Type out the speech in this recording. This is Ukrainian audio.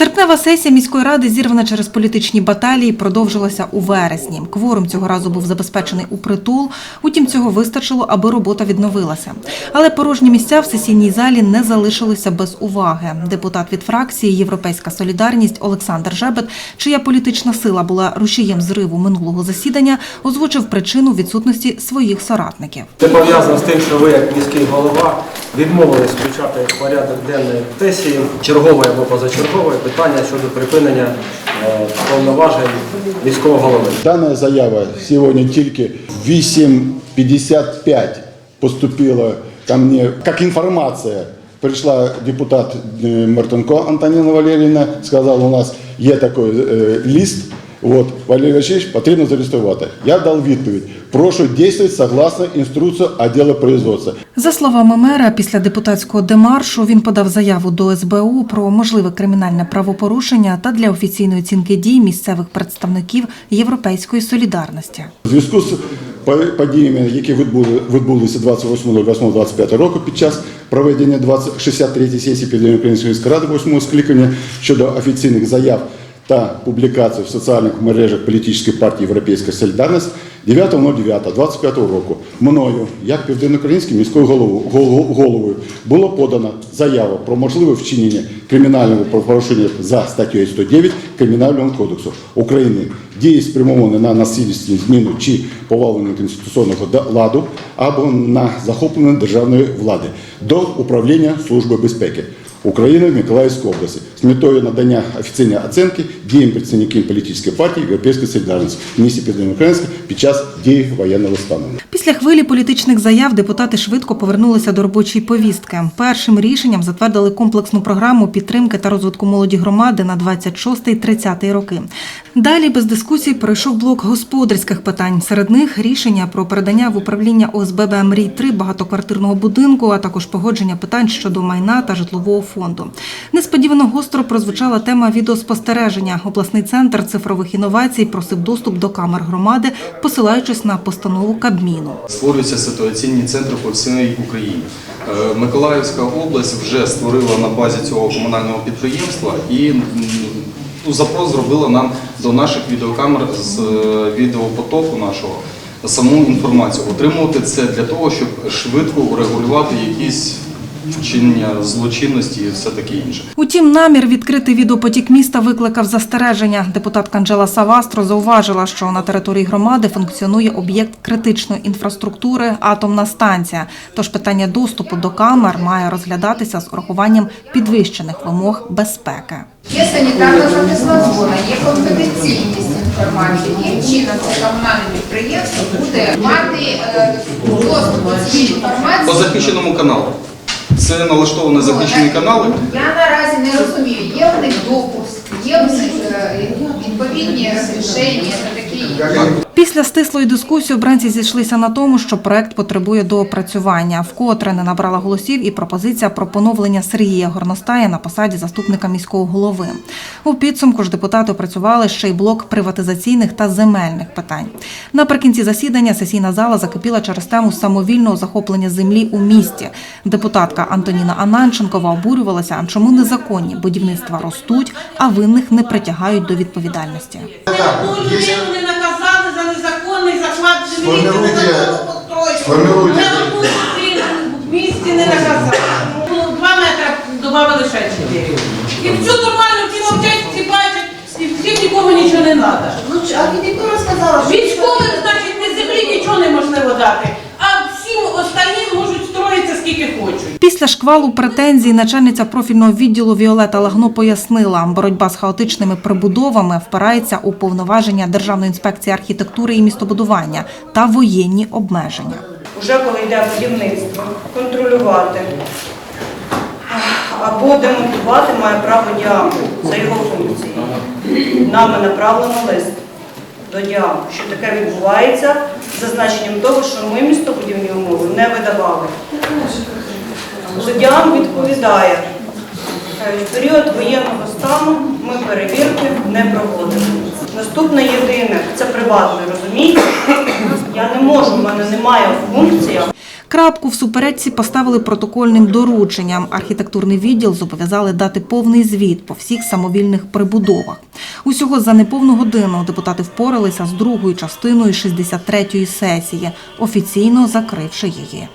Серпнева сесія міської ради, зірвана через політичні баталії, продовжилася у вересні. Кворум цього разу був забезпечений у притул. Утім, цього вистачило, аби робота відновилася. Але порожні місця в сесійній залі не залишилися без уваги. Депутат від фракції Європейська солідарність Олександр Жебет, чия політична сила була рушієм зриву минулого засідання, озвучив причину відсутності своїх соратників. Це пов'язано з тим, що ви, як міський голова, відмовились включати порядок денної сесії чергової або позачергової питання щодо припинення е, повноважень міського голови. Дана заява сьогодні тільки в 8.55 поступила ко мені, как інформація. Прийшла депутат Мартенко Мартинко Антоніна Валерійовна, сказала, у нас є такий е, лист, от, Валерій Васильович потрібно зареєструвати. Я дав відповідь. Прошу діяти согласно інструкції відділу производства. За словами мера, після депутатського демаршу він подав заяву до СБУ про можливе кримінальне правопорушення та для офіційної оцінки дій місцевих представників Європейської солідарності. У зв'язку з по- подіями, які відбули- відбулися 28.08.25 року під час проведення 20 63-ї сесії Південної Української міської ради 8 скликання щодо офіційних заяв та публікацій в соціальних мережах політичної партії Європейська Солідарність 9.09.25 року. Мною, як південноукраїнським міською головою, було подано заяву про можливе вчинення кримінального правопорушення за статтею 109 Кримінального кодексу України. Дії спрямовані на насильницьку зміну чи повалення конституційного ладу або на захоплення державної влади до управління Служби безпеки України в Миколаївській області з метою надання офіційної оцінки діям працівників політичної партії Європейської солідарності в місті Південноукраїнська під час дії воєнного стану. Після хвилі політичних заяв депутати швидко повернулися до робочої повістки. Першим рішенням затвердили комплексну програму підтримки та розвитку молоді громади на 26-30 роки. Далі без дискусій пройшов блок господарських питань. Серед них рішення про передання в управління ОСББ Мрій 3 багатоквартирного будинку, а також погодження питань щодо майна та житлового фонду. Несподівано гостро прозвучала тема відеоспостереження. Обласний центр цифрових інновацій просив доступ до камер громади, посилаючись на постанову Кабміну. Створюються ситуаційні центри по всій Україні. Е, Миколаївська область вже створила на базі цього комунального підприємства і ну, запрос зробила нам до наших відеокамер з е, відеопотоку нашого саму інформацію. Отримувати це для того, щоб швидко урегулювати якісь вчинення злочинності і все таке інше. Утім, намір відкрити відеопотік міста викликав застереження. Депутатка Анжела Савастро зауважила, що на території громади функціонує об'єкт критичної інфраструктури атомна станція. Тож питання доступу до камер має розглядатися з урахуванням підвищених вимог безпеки. Є санітарна захисна зона, є компетенційність інформації, яким чином це комунальне підприємство буде мати е, доступ до цієї По захищеному каналу. Це налаштовані захищені канали. Я наразі не розумію, є в них допуск, є в них е, відповідні рішення. Після стислої дискусії обранці зійшлися на тому, що проект потребує доопрацювання. Вкотре не набрала голосів і пропозиція про поновлення Сергія Горностая на посаді заступника міського голови. У підсумку ж депутати опрацювали ще й блок приватизаційних та земельних питань. Наприкінці засідання сесійна зала закипіла через тему самовільного захоплення землі у місті. Депутатка Антоніна Ананченкова обурювалася, чому незаконні будівництва ростуть, а винних не притягають до відповідальності. Одну людину не наказали за незаконний захват землі, за Сформируйте- сформируйте- Не в місті не наказали. Ну, Два метри додали ще чотири. І всю нормально всі мовчать, всі бачать, і всім нікому нічого не треба. Ну, архітектура сказала, що... Військовим, значить, на землі нічого неможливо дати, а всім останнім можуть строїтися скільки хочуть. Після шквалу претензій начальниця профільного відділу Віолета Лагно пояснила, боротьба з хаотичними прибудовами впирається у повноваження Державної інспекції архітектури і містобудування та воєнні обмеження. Уже коли йде будівництво, контролювати або демонтувати має право діаму за його функцією. Нами направлено лист до діаму, що таке відбувається зазначенням того, що ми містобудівні умови не видавали. Суддям відповідає, в період воєнного стану ми перевірки не проводимо. Наступне єдине це приватне, розумієте? Я не можу, в мене немає функція Крапку в суперечці поставили протокольним дорученням. Архітектурний відділ зобов'язали дати повний звіт по всіх самовільних прибудовах. Усього за неповну годину депутати впоралися з другою частиною 63-ї сесії, офіційно закривши її.